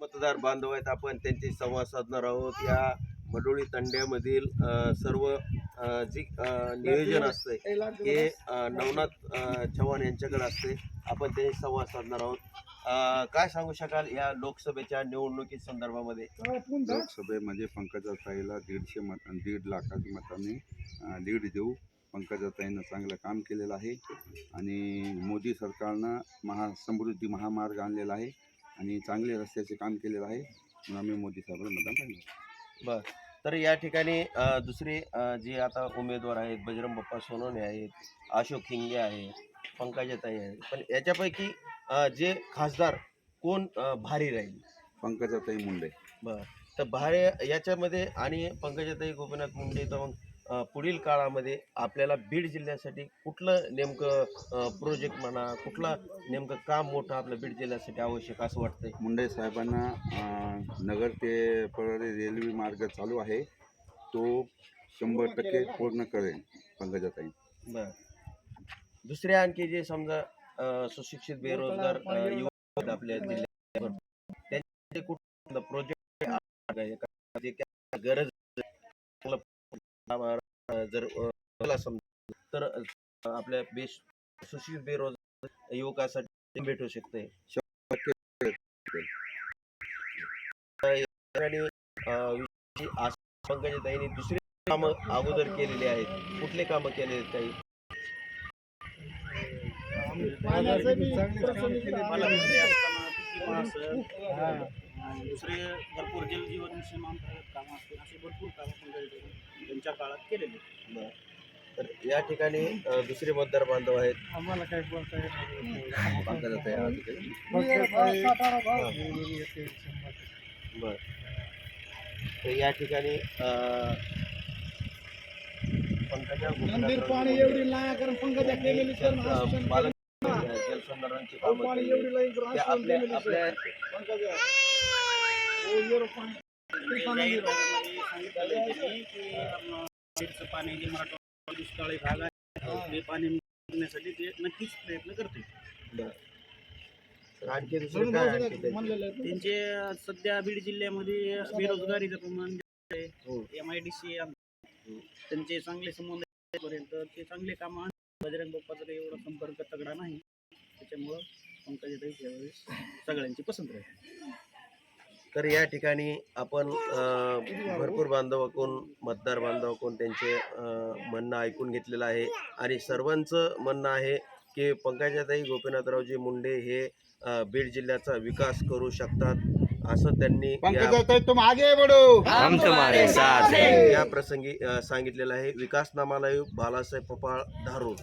मतदार बांधव आहेत. आपण त्यांची संवाद साधणार आहोत. या मडोळी तंड्यामधील सर्व जी नियोजन असते हे नवनाथ चव्हाण यांच्याकडे असते आपण ते संवाद साधणार आहोत. काय सांगू शकाल या लोकसभेच्या निवडणुकी संदर्भामध्ये? लोकसभेमध्ये पंकजाताईला दीडशे मत दीड लाखाची मतांनी लीड देऊ पंकजाताईनं चांगलं काम केलेलं आहे. आणि मोदी सरकारनं महा समृद्धी महामार्ग आणलेला आहे. आणि चांगले रस्त्याचे काम केलेलं आहे. म्हणून आम्ही मोदी साहेबांना मतदान करणार बर. तर या ठिकाणी अ, दुसरे अ, जे आता उमेदवार आहेत बजरंग बाप्पा सोनवणे आहेत अशोक हिंगे आहेत पंकजाताई आहेत. पण याच्यापैकी अ, जे खासदार कोण अ, भारी राहील? पंकजाताई मुंडे. बर. तर भारे याच्यामध्ये आणि पंकजाताई गोपीनाथ मुंडे तर मग पुढील काळामध्ये आपल्याला बीड जिल्ह्यासाठी कुठलं नेमकं प्रोजेक्ट म्हणा कुठलं नेमकं काम मोठं आपलं बीड जिल्ह्यासाठी आवश्यक असं वाटतंय? मुंडे साहेबांना नगर ते परळी रेल्वे मार्ग चालू आहे. तो शंभर टक्के पूर्ण करेल पंकजाताई. बर. दुसरे आणखी जे समजा सुशिक्षित बेरोजगार युवक आपल्या जिल्ह्यात त्यांचे कुठलं प्रोजेक्ट गरज जर अ, मला समजा तर आपल्या बेस सुशिक्षित बेरोजगार युवकासाठी भेटू शकते. पंकजाताईंनी दुसरी कामं अगोदर केलेली आहेत. कुठले कामं केले आहेत काही दुसरे भरपूर अंतर्गत कामं असतील असे भरपूर कामं पंकजाताईंनी त्यांच्या काळात केलेले. तर या ठिकाणी अ, दुसरे मतदार बांधव आहेत. आम्हाला बोलता येत नाही. येते. बर. तर या ठिकाणी अ, पंकजा मंदिर पाणी एवढी लाया कारण पंकजा केलेली सर जलसंधारणाची कामं पाणी केली. एवढी लाईन आपल्या पंकजा. एवढं पाणी पाणी जे मराठवाडा दुष्काळी भाग आहे ते पाणी मिळण्यासाठी ते नक्कीच प्रयत्न करते त्यांचे सध्या बीड जिल्ह्यामध्ये बेरोजगारीचं प्रमाण एम आय डी सी त्यांचे चांगले संबंध पर्यंत ते चांगले काम बजरंग बाप्पाचा काही एवढा संपर्क तगडा नाही. त्याच्यामुळं पंकजाताई त्यावेळेस सगळ्यांची पसंत राहील. तर या ठिकाणी आपण अ, भरपूर बांधव कोण मतदार बांधव कोण त्यांचे म्हणणं ऐकून घेतलेलं आहे. आणि सर्वांचं म्हणणं आहे की पंकजाताई गोपीनाथरावजी मुंडे हे बीड जिल्ह्याचा विकास करू शकतात असं त्यांनी या- पंकजाताई तुम आगे बढ़ो. हम तुम्हारे साथ हैं या प्रसंगी सांगितलेलं आहे. विकास नामालय बालासाहेब पपाळ धारूर.